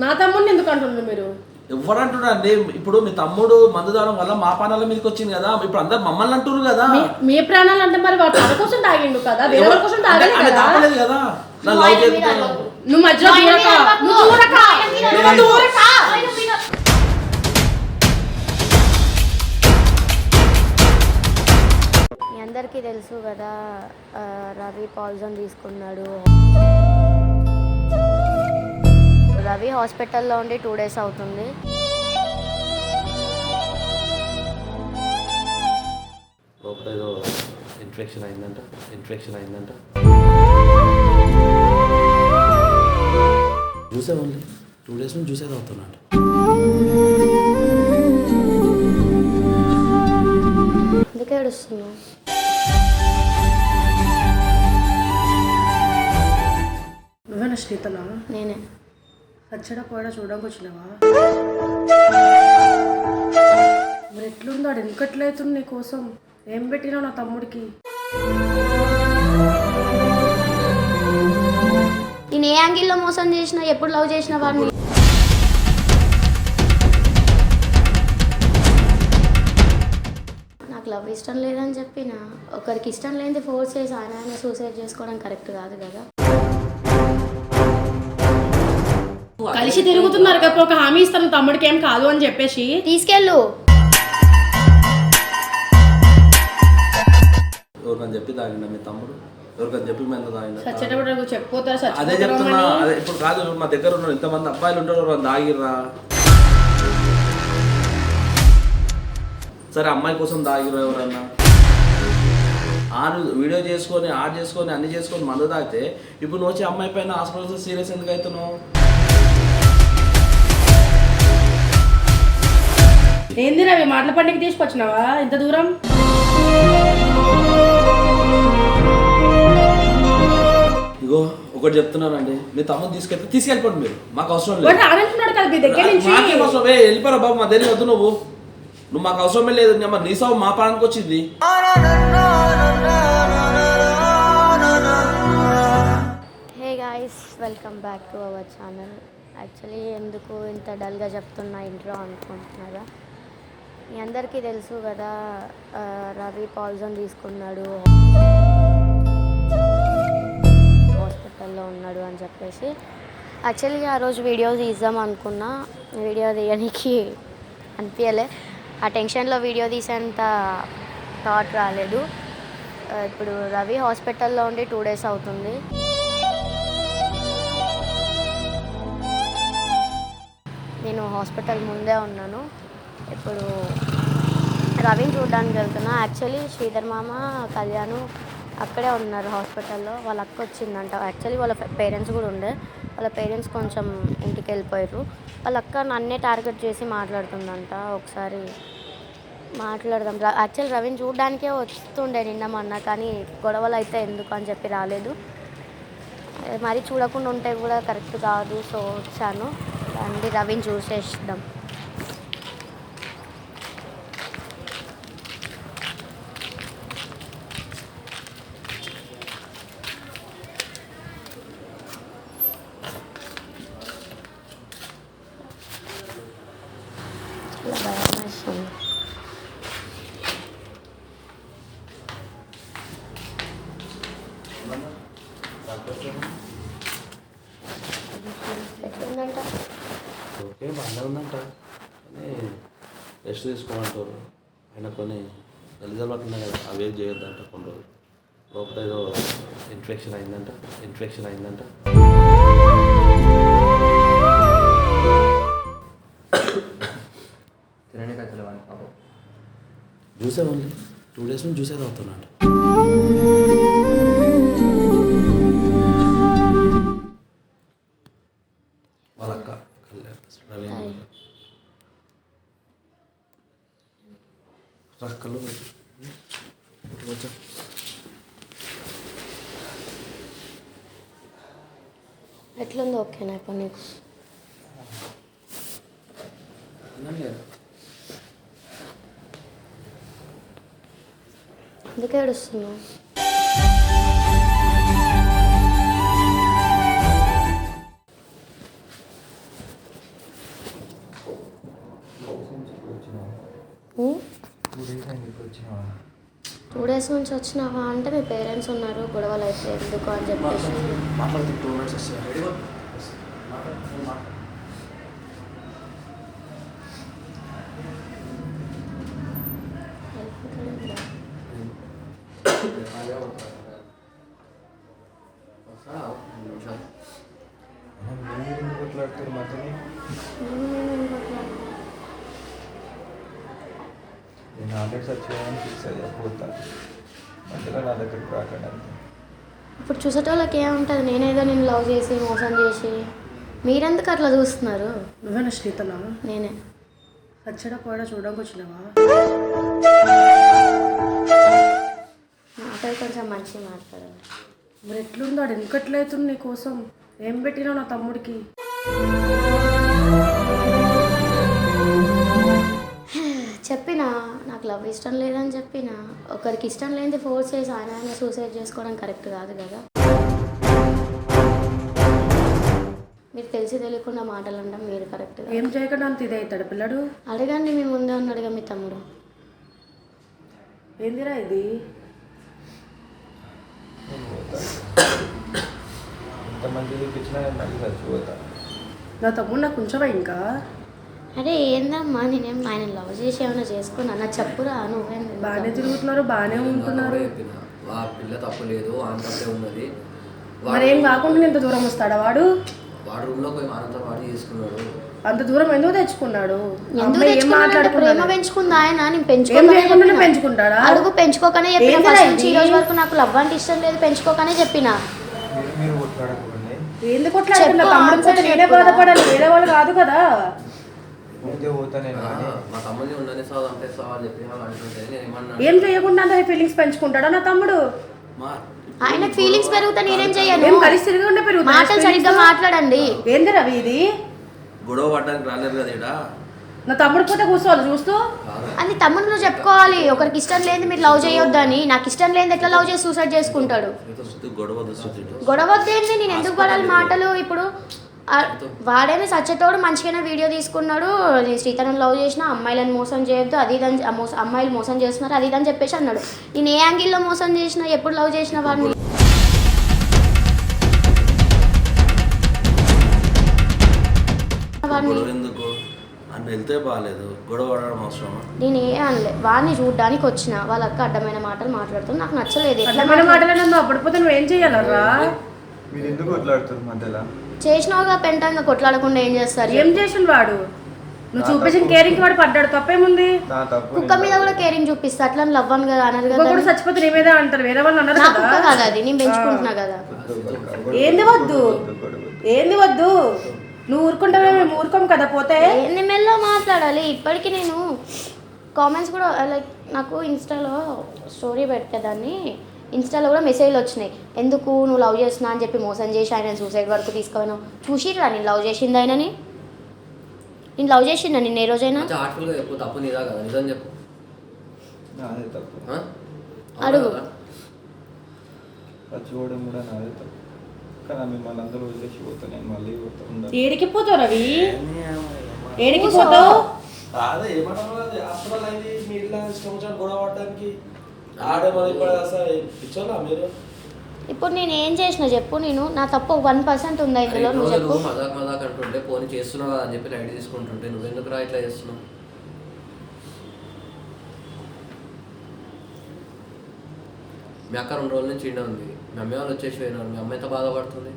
నా తమ్ముడిని ఎందుకు అంటున్నారు మీరు? ఎవరంటున్నారండి? ఇప్పుడు మీ తమ్ముడు మందు దానం వల్ల మా పానాల మీదకి వచ్చింది కదా ఇప్పుడు అందరు మమ్మల్ని అంటున్నారు కదా. మీ- ప్రాణాలు అంటే మరి వాడు తన కోసం తాగిండు కదా వేరే కోసం తాగలేదు కదా. తాగలేదు కదా. నా లవ్ చేస్తే నువ్వు మధ్యలో దూరక. నువ్వు దూరక. నువ్వు దూరక. మీ అందరికీ తెలుసు కదా రవి పాయిజన్ తీసుకున్నాడు. రవి హాస్పిటల్లో ఉండి టూ డేస్ అవుతుంది. లోపల ఏదో ఇన్ఫెక్షన్ అయిందంట ఇన్ఫెక్షన్ అయిందంట. చూసే ఓన్లీ టూ డేస్ నుంచి చూసేది అవుతున్నాడు. అందుకే ఏడుస్తున్నావు. నువ్వేనా నేనే. వచ్చాడా పోయాడా చూడడానికి వచ్చినావా? మరి ఎట్లుందో ఆడు? ఎందుకట్లయితుంది నీ కోసం? ఏం పెట్టినావు నా తమ్ముడికి? నేను ఏ యాంగిల్లో మోసం చేసినా ఎప్పుడు లవ్ చేసిన వాడిని. నాకు లవ్ ఇష్టం లేదని చెప్పిన ఒకరికి ఇష్టం లేనిది ఫోర్స్ చేసి ఆయన సూసైడ్ చేసుకోవడం కరెక్ట్ కాదు కదా. కలిసి తిరుగుతున్నారు కదా ఒక హామీ ఇస్తాను తమ్ముడికి ఏం కాదు అని చెప్పేసి. తీసుకెళ్ళు. ఎవరికని చెప్పి తాగిండ మీ తమ్ముడు? ఎవరికని చెప్పి మేము తాగిండ? చచ్చేటప్పుడు నువ్వు చెప్పిపోతారు అదే చెప్తున్నా అదే ఇప్పుడు కాదు మా దగ్గర ఉన్న ఇంతమంది అబ్బాయిలు ఉంటారు ఎవరు దాగిర్రా సరే అమ్మాయి కోసం దాగిర్రా ఎవరన్నా? ఆరు వీడియో చేసుకొని ఆడ్ చేసుకొని అన్ని చేసుకొని మందు తాగితే ఇప్పుడు నువ్వు వచ్చి అమ్మాయి పైన హాస్పిటల్ సీరియస్ ఎందుకు అవుతున్నావు? ఏంది రవి మాటల పండుగ తీసుకొచ్చినావా? ఇంత దూరం? ఇగో ఒకటి చెప్తున్నానండి. మీ తమ్ముడు తీసుకెళ్తే తీసుకెళ్ళిపోండి మీరు. మాకు అవసరం లేదు. కదా మీ దగ్గర నుంచి. మాకేం అవసరం? ఏ వెళ్ళిపోరా బాబు మా దగ్గర వద్దు నువ్వు. నువ్వు మాకు అవసరమే లేదు. నీ సాగు మా ప్రాణానికి వచ్చింది. Hey guys welcome back to our channel. Actually ఎందుకు ఇంత డల్గా చెప్తున్నా ఇంట్రో అనుకుంటున్నారా? మీ అందరికీ తెలుసు కదా రవి పాయిజన్ తీసుకున్నాడు. హాస్పిటల్లో ఉన్నాడు అని చెప్పేసి. యాక్చువల్లీ ఆ రోజు వీడియో తీద్దాం అనుకున్నా. వీడియో తీయడానికి అనిపించలే ఆ టెన్షన్లో వీడియో తీసేంత థాట్ రాలేదు. ఇప్పుడు రవి హాస్పిటల్లో ఉండి టూ డేస్ అవుతుంది. నేను హాస్పిటల్ ముందే ఉన్నాను. ఇప్పుడు రవిని చూడడానికి వెళ్తున్నా. యాక్చువల్లీ శ్రీధర్ మామ కళ్యాణ్ అక్కడే ఉన్నారు హాస్పిటల్లో. వాళ్ళ అక్క వచ్చిందంట. యాక్చువల్లీ వాళ్ళ పేరెంట్స్ కూడా ఉండే. వాళ్ళ పేరెంట్స్ కొంచెం ఇంటికి వెళ్ళిపోయారు. వాళ్ళ అక్క నన్నే టార్గెట్ చేసి మాట్లాడుతుందంట. ఒకసారి మాట్లాడదాం. యాక్చువల్ రవిని చూడడానికే వస్తుండే నిన్న మొన్న కానీ గొడవలు అయితే ఎందుకు అని చెప్పి రాలేదు. మరి చూడకుండా ఉంటే కూడా కరెక్ట్ కాదు సో వచ్చాను. అండి రవిని చూసేద్దాం. రెస్ట్ తీసుకోమంటారు. ఆయన కొన్ని రిజల్ట్ ఉన్నాయి కదా అవి ఏం చేయొద్దంట కొన్ని రోజులు. లోపల ఏదో ఇన్ఫెక్షన్ అయిందంట ఇన్ఫెక్షన్ అయిందంట. తినని కథలు వాడిని పాపం. చూసే ఓన్లీ టూ డేస్ నుంచి చూసేది అవుతున్నాడు ఎందుకు ఏడుస్తున్నావు టూ డేస్ నుంచి వచ్చినావా అంటే మీ పేరెంట్స్ ఉన్నారు గొడవలు అయితే ఎందుకు అని చెప్పేసి కొట్లాడుతారు మధ్యని నేను ఆల్రెడీ సర్చ్ చేయాలని ఫిక్స్ అయ్యా పోతా మధ్యలో నా దగ్గరికి రాకండి అంతే. ఇప్పుడు చూసేటోళ్ళకి ఏముంటుంది? నేనేదో నేను లవ్ చేసి మోసం చేసి. మీరెందుకు అట్లా చూస్తున్నారు? నువ్వేనా శ్రీతలా నేనే. సచ్చడా పోయడా చూడడానికి వచ్చినావా? మాట్లాడి కొంచెం మంచిగా మాట్లాడాలి మరి ఎట్లుందో ఆడు? ఎందుకట్లయితుంది నీ కోసం? ఏం పెట్టినావు నా తమ్ముడికి? చెప్పిన నాకు లవ్ ఇష్టం లేదని చెప్పిన ఒకరికి ఇష్టం లేనిది ఫోర్స్ చేసి ఆయన ఆయన సూసైడ్ చేసుకోవడం కరెక్ట్ కాదు కదా. మీరు తెలిసి తెలియకుండా మాటలు అనడం మీరు కరెక్ట్ ఏం చేయకుండా అంత ఇదే అవుతాడు పిల్లడు? అడగండి మీ ముందే ఉన్నాడుగా మీ తమ్ముడు. ఏందిరా ఇది? ఎంతమంది చూపించినా మళ్ళీ చచ్చిపోతా నా తమ్ముడు నాకు ఉంచవా ఇంకా? అరే ఏందమ్మా నేనేం ఆయన లవ్ చేసి ఏమైనా చేసుకున్నా? నా చెప్పురా నువ్వేం బాగానే తిరుగుతున్నారు బాగానే ఉంటున్నారు. వా పిల్ల తప్పు లేదు ఆమె తప్పే ఉన్నది. మరి ఏం కాకుండా ఇంత దూరం వస్తాడా వాడు? వాడు రూమ్లో పోయి మానంతో పాటు చేసుకున్నాడు. అంత దూరం ఎందుకు తెచ్చుకున్నాడు? ప్రేమ పెంచుకుంది ఆయన? నేను చెప్పిన. పెంచుకుంటాడా? అడుగు పెంచుకోకనే చెప్పిన. ఈ? రోజు వరకు నాకు లవ్ అంటే ఇష్టం లేదు పెంచుకోకనే చెప్పిన. ఎందుకు కొట్లాడుతున్నా? తమ్ముడు పోతే నేనే. బాధపడాలి వేరే వాళ్ళు కాదు కదా. ఏం చేయకుండా అంత ఫీలింగ్స్ పెంచుకుంటాడా నా తమ్ముడు? ఆయన ఫీలింగ్స్ పెరిగితే నేనేం చెయ్యను ఏం కలిసి తిరిగి ఉండే పెరుగుతాయి మాటలు సరిగ్గా మాట్లాడండి. ఏంది రవి ఇది గొడవ పడడానికి రాలేదు కదా నా తమ్ముడు పోతే కూర్చోవాలి చూస్తూ? అది తమ్ముడు చెప్పుకోవాలి. ఒకరికి ఇష్టం లేని మీరు లవ్ చేయొద్దని. నాకు ఇష్టం లేని ఎట్లా లవ్ చేసి సూసైడ్ చేసుకుంటాడు? మీతో శుద్ధి గొడవ శుద్ధి గొడవ వద్దేంది నేను ఎందుకు పడాలి మాటలు ఇప్పుడు? వాడేమి సచ్చేటోడు మంచిగానే వీడియో తీసుకున్నాడు. నేను శ్రీతరం లవ్ చేసిన అమ్మాయిలను మోసం చేయొద్దు అది ఇది అని ఆ మోస- అమ్మాయిలు మోసం చేస్తున్నారు అది ఇది అని చెప్పేసి అన్నాడు. నేను ఏ యాంగిల్లో మోసం చేసినా ఎప్పుడు లవ్ చేసిన వాడిని? వాడిని వెళ్తే బాగాలేదు గొడవ పడడం అవసరమా? నేను ఏ అనలే. వాడిని చూడడానికి వచ్చిన. వాళ్ళ అక్క అడ్డమైన మాటలు మాట్లాడుతుంది. నాకు నచ్చలేదు. ఎట్లా అడ్డమైన మాటలు నన్ను అప్పటిపోతే నువ్వేం చేయాలరా మీరు ఎందుకు కొట్లాడుతారు మధ్యలో? చేసినావుగా పెంటంగా కొట్లాడకుండా ఏం చేస్తారు? ఏం చేసిన వాడు? నువ్వు చూపించిన కేరింగ్ వాడు పడ్డాడు. తప్పేముంది? నా తప్పు కుక్క మీద కూడా కేరింగ్ చూపిస్తా. అట్లా లవ్ అని కదా అనరు కుక్క కదా కూడా చచ్చిపోతే నీ మీద అంటారు. వేరే వాళ్ళు అన్నారు నా కదా? కుక్క కాదు అది. నేను పెంచుకుంటున్నా కదా. ఏంది వద్దు. ఏంది వద్దు? నువ్వు ఊరుకుంటావే మేము ఊరుకోం కదా పోతే? ఎన్ని మెల్లో మాట్లాడాలి? ఇప్పటికీ నేను కామెంట్స్ కూడా లైక్ నాకు ఇన్స్టాలో స్టోరీ పెట్టేదాన్ని ఇన్స్టాలో కూడా మెసేజ్లు వచ్చినాయి. ఎందుకు నువ్వు లవ్ చేస్తున్నా అని చెప్పి మోసం చేసి ఆయన సూసైడ్ వరకు తీసుకుపోయినా చూసిరా నేను లవ్ చేసింది ఆయనని? నేను లవ్ చేసిందా నిన్న ఏ రోజైనా? మంచి హార్ట్ఫుల్గా చెప్పు తప్పు నీదా కదా? నిజం చెప్పు. నాదే తప్పు. ఆ? అడుగు. చచ్చిపోవడం కూడా నాదే తప్పు. కానీ మిమ్మల్ని అందరూ వదిలేసి పోతా నేను మళ్ళీ పోతా ఉండాలి ఏడికి పోతావు రవి ఏడికి పోతావు అదే ఏమంటారు అది హాస్పిటల్ అయింది మీ ఇల్లు ఇష్టం వచ్చిన గొడవ పడడానికి ఆడే మరి ఇప్పుడు అసలు పిచ్చోళ్ళా మీరు? ఇప్పుడు నేను ఏం చేసిన చెప్పు నేను నా తప్పు వన్ పర్సెంట్ ఉందా ఇందులో? నువ్వు చెప్పు. మజాక్ మజాక్ అంటుంటే పోనీ చేస్తున్నావు అని చెప్పి లైట్ తీసుకుంటుంటే నువ్వెందుకు రా ఇట్లా చేస్తున్నావు? మీ అక్క రెండు రోజుల నుంచి ఇండే ఉంది. మీ అమ్మాయి వాళ్ళు వచ్చేసి పోయినారు మీ అమ్మ ఎంత బాధపడుతుంది?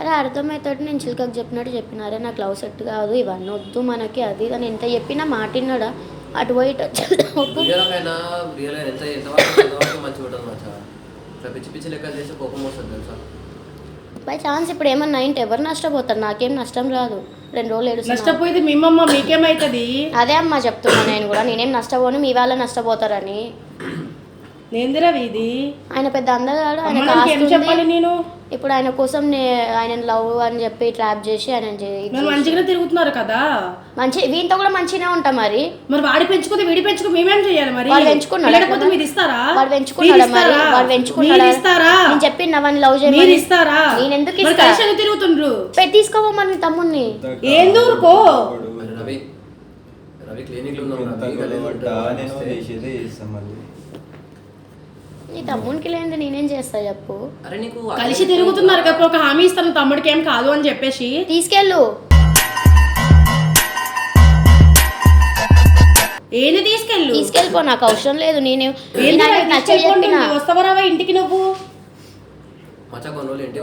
అరే అర్థమవుతాడు నేను చిలకకు చెప్పినట్టు చెప్పిన అరే నాకు లవ్ సెట్ కాదు ఇవన్నీ వద్దు మనకి అది ఇది అని ఎంత చెప్పినా మాటిన్నాడా? అటు పోయి ఇటు బై ఛాన్స్ ఇప్పుడు ఏమన్నా అయింటే ఎవరు నష్టపోతారు? నాకేం నష్టం రాదు. రెండు రోజులు ఏడుస్తున్నా. నష్టపోయింది మిమ్మమ్మ మీకేమైతుంది? అదే అమ్మా చెప్తున్నా నేను కూడా నేనేం నష్టపోను మీ వాళ్ళే నష్టపోతారని. ఇది ఆయన పెద్ద అందగాడు ఆయన ఏం చెప్పాలి నేను? ఇప్పుడు ఆయన కోసం నే ఆయన లవ్ అని చెప్పి ట్రాప్ చేసి ఆయన చే- మంచిగానే తిరుగుతున్నారు కదా? మంచి వీంతో కూడా మంచిగానే ఉంటాం మరి. మరి వాడి పెంచుకుంటే వీడి పెంచుకుని మేమేం చేయాలి మరి? వాడు పెంచుకున్నాడా లేకపోతే కదా? మీరు ఇస్తారా వాడు పెంచుకున్నాడా మీరు? మరి ఇస్తారా? వాడు పెంచుకున్నాడా? మీరు ఇస్తారా నేను చెప్పిన వాడిని లవ్ మీరు చేయమని. ఇస్తారా నేను ఎందుకు మరి ఇస్తా? కలిసి ఎందుకు తిరుగుతుండ్రు పెట్టి తీసుకోమని తమ్ముడిని ఏంది ఊరుకో? మరి రవి రవి ఉన్నాం ఎంత రవి గొడవపడ్డా నేను చేసేదే? చేస్తాను మళ్ళీ. నీ తమ్మునికి లేనిది నేనేం చేస్తా చెప్పు. అరే నీకు కలిసి తిరుగుతున్నారు కదా ఒక హామీ ఇస్తాను తమ్ముడికి ఏం కాదు అని చెప్పేసి. తీసుకెళ్ళు. ఏంది తీసుకెళ్ళు? తీసుకెళ్ళిపో నాకు అవసరం లేదు. నేను. వస్తావా రావా ఇంటికి నువ్వు? ఇంటికి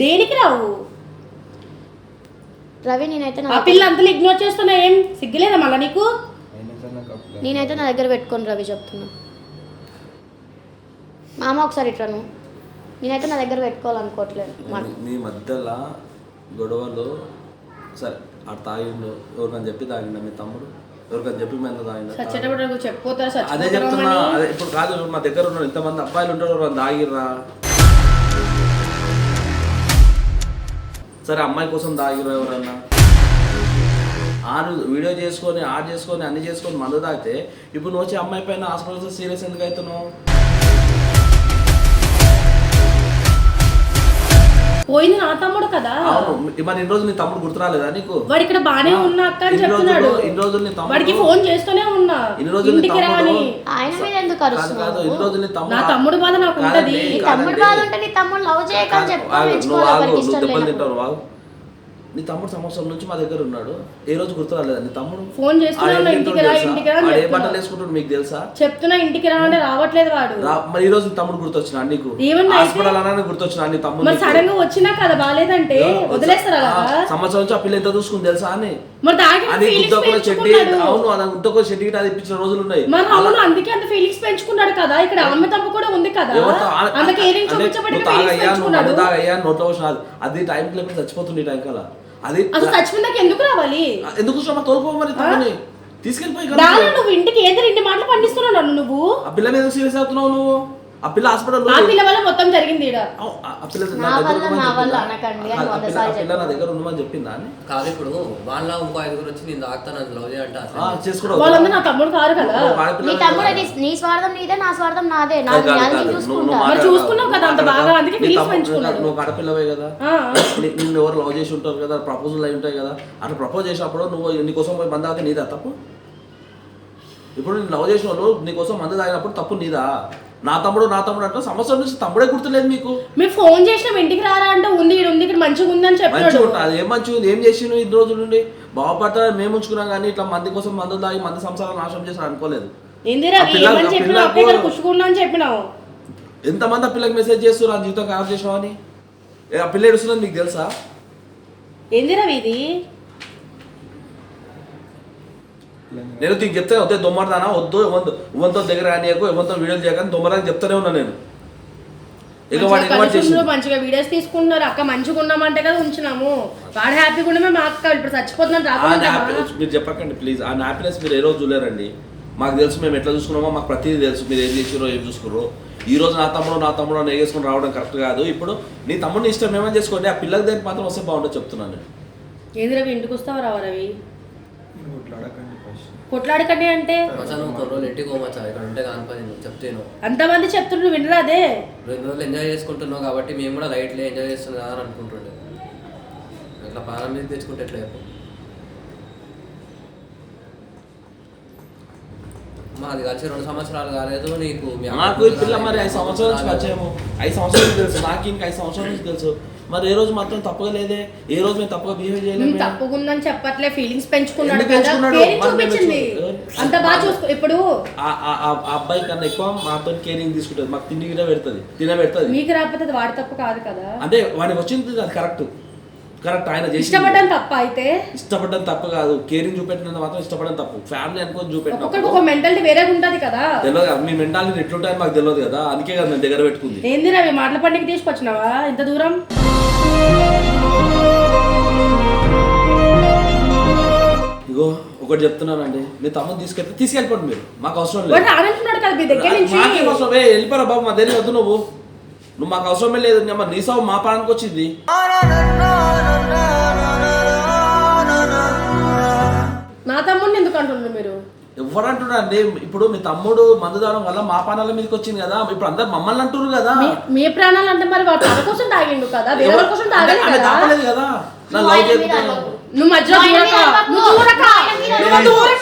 దేనికి రావు? రవి నేనైతే నా ఆ పిల్ల అంతలో ఇగ్నోర్ చేస్తున్నా ఏం? సిగ్గులేదా మళ్ళా నీకు? నేనైతే నా దగ్గర పెట్టుకొని రవి చెప్తున్నా. మామ ఒకసారి ఇట్లా నువ్వు నేనైతే నా దగ్గర పెట్టుకోవాలనుకోవట్లేదు. మా- మీ- మీ మధ్యలో గొడవలు సరే ఆ తాగిండు ఎవరికని చెప్పి తాగిండ మీ తమ్ముడు? ఎవరికని చెప్పి మీద తాగిండ? చచ్చేటప్పుడు చెప్పిపోతారు అదే చెప్తున్నా. అదే ఇప్పుడు కాదు మా దగ్గర ఉన్న ఇంతమంది అబ్బాయిలు ఉంటారు ఎవరు దాగిర్రా సరే అమ్మాయి కోసం దాగిర్రా ఎవరన్నా? ఆడు వీడియో చేసుకొని ఆడ్ చేసుకొని అన్ని చేసుకొని మందు తాగితే ఇప్పుడు నువ్వు వచ్చి అమ్మాయి పైన హాస్పిటల్స్ సీరియస్ ఎందుకు అవుతున్నావు? పోయింది నా తమ్ముడు కదా. మరి ఇన్ని రోజులు నీ తమ్ముడు గుర్తురాలేదా నీకు? వాడు ఇక్కడ బానే ఉన్నా అక్క అని చెప్తున్నాడు. ఇన్ని రోజులు నీ తమ్ముడు- వాడికి ఫోన్ చేస్తూనే ఉన్నా. ఇన్ని రోజులు నీ ఇంటికి తమ్ముడు- రాని. ఆయన మీద ఎందుకు కాదు ఇన్ని రోజులు నీ తమ్ముడు నా తమ్ముడు బాధ నాకు ఉంటది. నీ. తమ్ముడు బాధ ఉంటే నీ తమ్ముడు లవ్ చేయకని చెప్పి నువ్వు ఆగు, నువ్వు దెబ్బలు. తింటావు నీ తమ్ముడు సంవత్సరం నుంచి మా దగ్గర ఉన్నాడు. ఏ రోజు గుర్తురాలేదా నీ తమ్ముడు ఫోన్ చేస్తూనే ఆడు ఉన్నా, ఏం ఇంటికి రా, రా ఏ. బట్టలు వేసుకుంటాడు మీకు తెలుసా? చెప్తున్నా ఇంటికి రా అంటే రావట్లేదు వాడు. మరి ఈ రోజు తమ్ముడు గుర్తొచ్చిన నీకు? హాస్పిటల్ అన్నా గుర్తొచ్చిన నీ తమ్ముడు మరి. సడన్గా వచ్చినా కదా బాగాలేదంటే వదిలేస్తారా సంవత్సరం నుంచి ఆ పిల్ల ఎంత చూసుకుంది తెలుసా అని? మరి అది అవును అది అది ఇప్పించిన రోజులు ఉన్నాయి. మరి అవును అందుకే అంత ఫీలింగ్స్ పెంచుకున్నాడు కదా. ఇక్కడ ఆమె కూడా ఉంది కదా. తాగయ్యా, నువ్వు తాగయ్యా, నోట్లో అది- టైంకి లేకపోతే చచ్చిపోతుంది టైం కల్లా. అది అసలు చచ్చిపోయిందాక ఎందుకు రావాలి? ఎందుకు శ్రమ? తోలుకో మరి తమ్ముని. తీసుకెళ్ళిపోయి నువ్వు ఇంటికి ఏదో రెండు మాటలు పండిస్తున్నావు నువ్వు. ఆ పిల్ల మీద సీరియస్ అవుతున్నావు నువ్వు. ఆ పిల్ల హాస్పిటల్ ఆ పిల్ల వల్ల మొత్తం జరిగింది ఈడ. ఆ పిల్ల నా నా దగ్గర వల్ల, నా వల్ల చెప్పిందా? అనకండి అని ఆ వంద పిల్ల- సార్లు ఆ పిల్ల నా దగ్గర ఉండమని చెప్పిందా? అని కాదు ఇప్పుడు వాళ్ళ ఇంకో ఐదుగురు వచ్చి నేను తాగుతాను లవ్ చేయంట ఆ, చేసుకోవడం వాళ్ళందరూ నా తమ్ముడు కాదు కదా. నువ్వు ఆడపిల్ల నీ తమ్ముడు అది నీ స్వార్థం నీదే నా స్వార్థం నాదే. నా కాదు, కాదు, జ్ఞానం కాదు. నేను నువ్వు- చూసుకుంటా నువ్వు మరి మాట్లాడు. చూసుకున్నావు కదా అంత బాగా, అందుకే నీ feelings తమ్ముడు- పెంచుకున్నాడు. నువ్వు ఆడపిల్లవే కదా. ఆ. నీ- నిన్ను ఎవరు లవ్ చేసి ఉంటారు కదా ప్రపోజల్ అయి ఉంటాయి కదా. అట్లా ప్రపోజ్ చేసినప్పుడు నువ్వు నీకోసం పోయి మంద తాగితే నీదా తప్పు? ఇప్పుడు నేను లవ్ చేసిన వాళ్ళు నీకోసం మంద తాగినప్పుడు తప్పు నీదా? నా తమ్ముడు నా తమ్ముడు అంటే సంవత్సరం నుంచి తమ్ముడే గుర్తులేదు మీకు. మీరు ఫోన్ చేసినాం ఇంటికి రారా అంటే ఉంది ఇక్కడ ఉంది ఇక్కడ మంచిగా ఉంది అని మంచిగా చెప్పాడు ఉంటుంది ఏం మంచిగా ఉంది? ఏం చేసి నువ్వు ఇన్ని రోజుల నుండి? బాగుపడతా మేము ఉంచుకున్నాం కానీ ఇట్లా మంది కోసం మందు తాగి మంది సంసారం నాశనం చేసిన అనుకోలేదు. ఏంది రా ఆ పిల్ల- ఏమని ఆ చెప్పినావు? అని చెప్పినావు. ఎంతమంది ఆ పిల్లకి మెసేజ్ చేస్తున్నారు ఆ జీవితం ఖరాబ్ చేసినావని ఏ, ఆ పిల్ల ఏడుస్తున్నది మీకు తెలుసా? ఏంది రవి ఇది నేను దీనికి చెప్తే వద్దే దొమ్మడదానా వద్దు ఇవ్వంతో ఇవ్వంతో దగ్గర రానియకు ఇవ్వంతో వీడియోలు చేయకని దొమ్మడానికి చెప్తానే ఉన్నా నేను. ఇక వాడు మంచిగా వీడియోస్ తీసుకుంటున్నారు. అక్క మంచిగా ఉన్నామంటే కదా ఉంచినాము. వాడు హ్యాపీగా ఉండమే మా అక్క ఇప్పుడు చచ్చిపోతున్నాను మీరు చెప్పకండి ప్లీజ్ ఆ హ్యాపీనెస్ మీరు ఏ రోజు చూలేరండి మాకు తెలుసు మేము ఎట్లా చూసుకున్నామో మాకు ప్రతిదీ తెలుసు. మీరు ఏం చేసారో ఏం చూసుకున్నారో ఈ రోజు నా తమ్ముడు నా తమ్ముడు అని వేసుకుని రావడం కరెక్ట్ కాదు. ఇప్పుడు నీ తమ్ముడిని ఇష్టం ఏమని చేసుకోండి. ఆ పిల్లకి దగ్గరికి మాత్రం వస్తే బాగుంటుంది చెప్తున్నాను నేను. ఏంది రవి ఇంటికి వస్తావా రావా రవి? కొట్లాడకండి అంటే. అంతమంది చెప్తుండ్రు వినరాదే రెండు రోజులు ఎంజాయ్ చేసుకుంటున్నావు కాబట్టి మేము కూడా లైట్లే ఎంజాయ్ చేస్తున్నాం కదా అని అనుకుంటుండే. ఇట్లా పాలన మీద తెచ్చుకుంటే ఎట్లా మాది కలిసి రెండు సంవత్సరాలు కాలేదు నీకు నాకు పిల్ల మరి ఐదు సంవత్సరాల నుంచి పరిచయము ఐదు సంవత్సరాల నుంచి తెలుసు. నాకు ఇంకా ఐదు సంవత్సరాల నుంచి తెలుసు. మరి ఏ రోజు మాత్రం తప్పుగా లేదే? ఏ రోజు మేము తప్పుగా బిహేవ్ చేయలేదు తప్పుకుందని చెప్పట్లే ఫీలింగ్స్ పెంచుకున్నాడు చూపించింది. అంత బాగా చూసుకో ఇప్పుడు అబ్బాయి కన్నా ఎక్కువ మాతో కేరింగ్ తీసుకుంటుంది మాకు తిండి గిర పెడుతుంది. తిన పెడుతుంది మీకు రాకపోతే వాడి తప్పు కాదు కదా? అంటే వాడికి వచ్చింది అది కరెక్ట్ కరెక్ట్ ఆయన చేసి ఇష్టపడడం తప్ప అయితే? ఇష్టపడడం తప్పు కాదు. కేరింగ్ చూపెట్టినంత మాత్రం ఇష్టపడడం తప్పు. ఫ్యామిలీ అనుకొని చూపెట్టినప్పుడు ఒక మెంటాలిటీ వేరేగా ఉంటది కదా. తెలియదు కదా, మీ మెంటాలిటీ ఎట్లుంటాయని మాకు తెలియదు కదా. అందుకే కదా నేను దగ్గర పెట్టుకుంది. ఏంది రవి మాటల పండుగ తీసుకొచ్చినావా? ఇంత దూరం? ఇగో ఒకటి చెప్తున్నానండి. మీ తమ్ముని తీసుకెళ్తే తీసుకెళ్ళిపోండి మీరు. మాకు అవసరం వాడు లేదు రానంటున్నాడు కదా మీ దగ్గర నుంచి. మాకేం అవసరం. ఏ వెళ్ళిపోరా బాబు మా దగ్గర వద్దు నువ్వు. నువ్వు మాకు అవసరమే లేదు నీ సాగు మా ప్రాణానికి వచ్చింది. నా తమ్ముడిని ఎందుకు అంటున్నారు మీరు? ఎవరంటున్నారండి? ఇప్పుడు మీ తమ్ముడు మందు తాగడం వల్ల మా ప్రాణాల మీదకి వచ్చింది కదా ఇప్పుడు అందరు మమ్మల్ని అంటున్నారు కదా. మీ- మీ ప్రాణాలు అంటే మరి తన కోసం తాగిండు కదా వేరే వాళ్ళ కోసం తాగలేదు? ఆమె కదా తాగలేదు కదా. నా నువ్వు లవ్ మధ్యలో దూరక. నువ్వు దూరక. నువ్వు. దూరక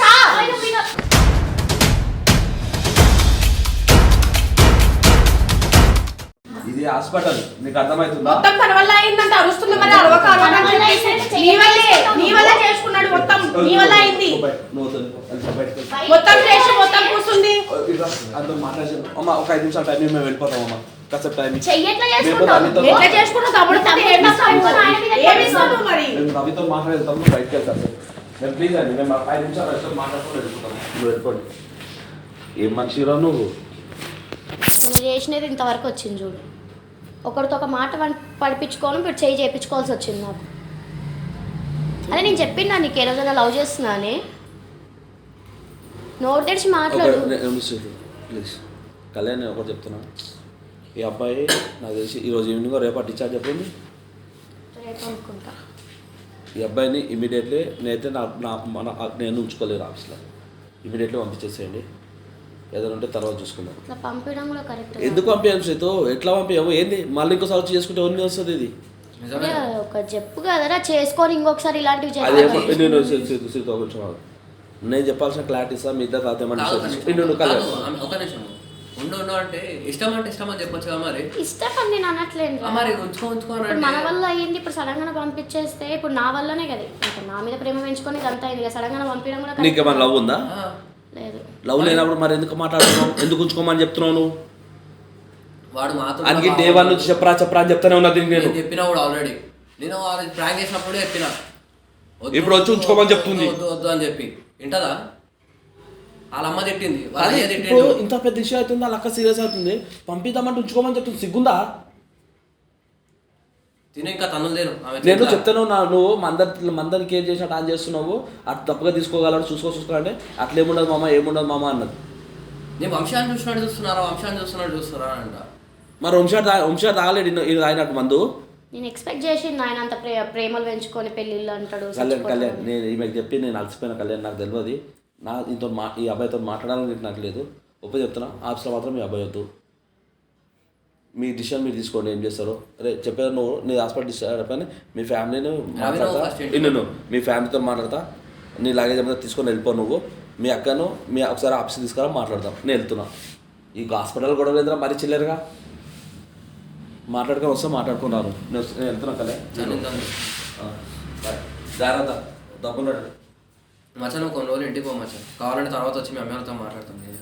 హాస్పిటల్. నీకు అర్థమవుతుందా? మొత్తం తన వల్ల అయిందంట. అరుస్తుంది మరి అరవక అరవక అని చెప్పేసి. నీ వల్లే నీ వల్లే చేసుకున్నాడు మొత్తం. నీ వల్ల అయింది. మొత్తం చేసి మొత్తం కూర్చుంది. అందరూ మాట్లాడి అమ్మ ఒక ఐదు నిమిషాలు టైం మేము వెళ్ళిపోతాం అమ్మ. కాసేపు టైం ఎట్లా చేసుకున్నావు తమ్ముడు మేము రవితో మాట్లాడేస్తాం బయటకు వెళ్తాం మేము ప్లీజ్ అండి మేము ఐదు నిమిషాలు వచ్చి మాట్లాడుకొని వెళ్ళిపోతాం. నువ్వు వెళ్ళిపోండి. ఏం మనిషిరా నువ్వు? నువ్వు చేసినది ఇంతవరకు వచ్చింది చూడు. ఒకరితో ఒక మాట పడిపించుకోను ఇప్పుడు చేయి చేయించుకోవాల్సి వచ్చింది నాకు. అదే నేను చెప్పినా నీకు? ఏ రోజైనా లవ్ చేస్తున్నా అని? నోరు తెడిచి మాట్లాడు. ప్లీజ్ కళ్యాణ్ నేను ఒకటి చెప్తున్నా. ఈ అబ్బాయి నాకు తెలిసి ఈరోజు ఈవినింగ్ రేపటి డిశ్చార్జ్ చెప్పింది రేపు అనుకుంటా. ఈ అబ్బాయిని ఇమీడియట్లీ నేనైతే నా నా మన నేను ఉంచుకోలేను ఆఫీస్లో. ఇమీడియట్లీ పంపించేసేయండి. ఏదైనా ఉంటే తర్వాత చూసుకుందాం. ఇట్లా పంపించడం కూడా కరెక్ట్ ఎందుకు పంపించాము సీతో ఎట్లా పంపించాము ఏంది? మళ్ళీ ఇంకోసారి వచ్చి చేసుకుంటే ఎవరిని వస్తుంది ఇది? ఒక చెప్పు కదరా చేసుకొని ఇంకొకసారి ఇలాంటివి చేయాలి నేను సీతో సీతో కొంచెం ఆగు. నేను చెప్పాల్సిన క్లారిటీ సార్ మీ ఇద్దరు కాదు, ఒక నిమిషం. ఉండు, ఉండు అంటే ఇష్టం అంటే ఇష్టం అని చెప్పొచ్చు కదా మరి. ఇష్టం అని నేను అనట్లేదు మరి ఉంచుకో ఉంచుకో మన వల్ల అయ్యింది ఇప్పుడు సడన్గా పంపించేస్తే ఇప్పుడు నా వల్లనే కదా. నా మీద ప్రేమ పెంచుకొని ఇదంతా అయింది. కదా సడన్గా పంపించడం కూడా correct నీకేమైనా లవ్ ఉందా? ఆ, లేదు. లవ్ లేనప్పుడు మరి ఎందుకు మాట్లాడుతున్నావు? ఎందుకు ఉంచుకోమని చెప్తున్నావు నువ్వు? వాడు మాతో అందుకే డే వన్ నుంచి చెప్పరా చెప్పరా అని చెప్తానే ఉన్నా దీనికి నేను. చెప్పినా కూడా ఆల్రెడీ నేను ప్రాంక్ చేసినప్పుడు చెప్పిన. ఇప్పుడు వచ్చి ఉంచుకోమని చెప్తుంది. వద్దు వద్దు అని చెప్పి. వింటదా? వాళ్ళ అమ్మ తిట్టింది అదే ఇప్పుడు ఇంత పెద్ద ఇష్యూ అవుతుంది వాళ్ళ అక్క సీరియస్ అవుతుంది పంపిద్దామంటే ఉంచుకోమని చెప్తుంది సిగ్గుందా తిని ఇంకా తన్నులు లేను ఆమె నేను. చెప్తాను నా నువ్వు మందరి మందరికి ఏం చేసినట్టు ఆన్ చేస్తున్నావు. అటు తప్పుగా తీసుకోగలడు చూసుకో చూసుకోవాలంటే అట్లా ఏముండదు మామ ఏముండదు మామ అన్నది. నేను వంశాన్ని చూస్తున్నాడు చూస్తున్నారా? వంశాన్ని చూస్తున్నాడు చూస్తున్నారా అంట. మరి వంశాడు తా వంశాడు తాగలేడు ఇది తాగినట్టు మందు? నేను ఎక్స్పెక్ట్ చేసింది ఆయన అంత ప్రే ప్రేమలు పెంచుకొని పెళ్ళిళ్ళు అంటాడు కళ్యాణ్ కళ్యాణ్. నేను ఈమెకు చెప్పి నేను అలసిపోయిన కళ్యాణ్ నాకు తెలియదు నా ఇంతో మా ఈ అబ్బాయితో మాట్లాడాలని నాకు లేదు. ఒప్ప చెప్తున్నా ఆఫీస్లో మాత్రం మీ అబ్బాయి వద్దు. మీ డిసిషన్ మీరు తీసుకోండి ఏం చేస్తారో. అరే చెప్పారు నువ్వు నీ హాస్పిటల్ డిశ్చార్జ్ అయిపోయి మీ ఫ్యామిలీని మాట్లాడతా? నిన్ను మీ ఫ్యామిలీతో మాట్లాడతా. నీ లగేజ్ ఏమైనా తీసుకొని వెళ్ళిపో నువ్వు. మీ అక్కను మీ ఒకసారి ఆఫీస్ తీసుకురా మాట్లాడదాం. నేను వెళ్తున్నా. ఈ హాస్పిటల్ గొడవ లేదురా మరీ చిల్లరుగా? మాట్లాడుకొని వస్తే మాట్లాడుకున్నాను నేను నేను వెళ్తున్నా కలే. జాగ్రత్త. తప్పున్నాడు మచ్చా నువ్వు కొన్ని రోజులు ఇంటికి పో మచ్చా కావాలంటే తర్వాత వచ్చి మీ అమ్మాయిలతో మాట్లాడతాం. నేను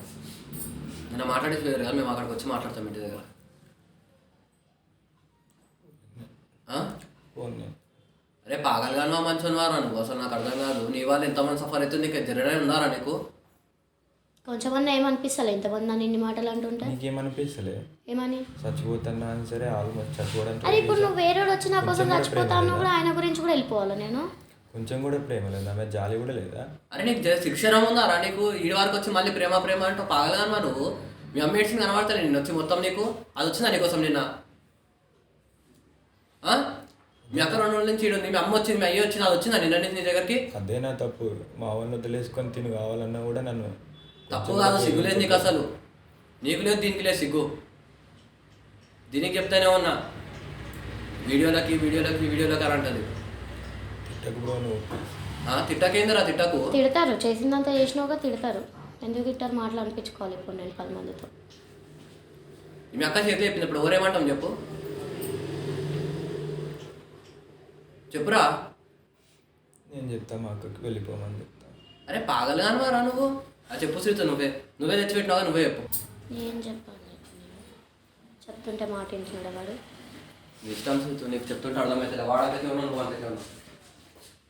నేను మాట్లాడేసి వేరు కానీ మేము అక్కడికి వచ్చి మాట్లాడతాం ఇంటి దగ్గర ఆ? ఫోన్ నేను అరే పాగలుగా మా మంచి వారా నువ్వు అసలు నాకు అర్థం కాదు. నీ వాళ్ళు ఎంతమంది సఫర్ అవుతుంది. నీకు జరగడే ఉన్నారా నీకు? కొంచెమన్నా ఏమనిపిస్తలే? ఇంతమంది నన్ను ఇన్ని మాటలు అంటుంటే? నీకేమనిపిస్తలే? ఏమని? చచ్చిపోతున్నా అని సరే ఆల్మోస్ట్ చచ్చిపోవడానికి అరే ఇప్పుడు నువ్వు వేరే వచ్చి నా కోసం చచ్చిపోతాను కూడా ఆయన గురించి కూడా వెళ్ళిపోవాలా నేను? కొంచెం కూడా ప్రేమ లేదు? ఆమె జాలి కూడా లేదా? అరే నీకు జర శిక్షణ ఉందారా నీకు? ఈ వరకు వచ్చి మళ్ళీ ప్రేమ ప్రేమ అంటూ పాగలుగా నువ్వు? మీ అమ్మ ఏడ్చింది కనబడతలే నిన్ను వచ్చి మొత్తం నీకు? అది వచ్చిందా నీకోసం నిన్న? మీ అక్క రెండు రోజుల నుంచి ఈడు ఉంది. మీ అమ్మ వచ్చింది మీ అయ్య వచ్చింది అది వచ్చిందా? నిన్న నుంచి నీ దగ్గరికి? అదే నా తప్పు? మా వాళ్ళని వదిలేసుకొని తిని. కావాలన్నా కూడా నన్ను తప్పు కాదు సిగ్గు లేదు నీకు అసలు. నీకు లేదు దీనికి లేదు సిగ్గు. దీనికి చెప్తానే ఉన్నా. వీడియోలకి వీడియోలకి వీడియోలకి అని అంటది. తిట్టకు బ్రో నువ్వు. తిట్టకేందిరా తిట్టకు. తిడతారు. చేసిందంతా చేసినావుగా తిడతారు. ఎందుకు తిట్టారు? మాటలు అనిపించుకోవాలి ఇప్పుడు నేను పది మందితో. మీ అక్క చేతి చెప్పింది ఇప్పుడు. ఎవరేమంటాం చెప్పు? చెప్పురా. నేను చెప్తా మా అక్కకి వెళ్ళిపోమని చెప్తా. అరే పాగలుగాను మారా నువ్వు? ఆ చెప్పు శ్రీత నువ్వే. నువ్వే తెచ్చిపెట్టినావా నువ్వే చెప్పు. ఏం చెప్పాలి? చెప్తుంటే మాట వింటున్నాడు వాడు. ఇష్టం శ్రీతు నీకు చెప్తుంటే అర్థమైతే వాడకైతే ఉన్నావు నువ్వు అంతే ఉన్నావు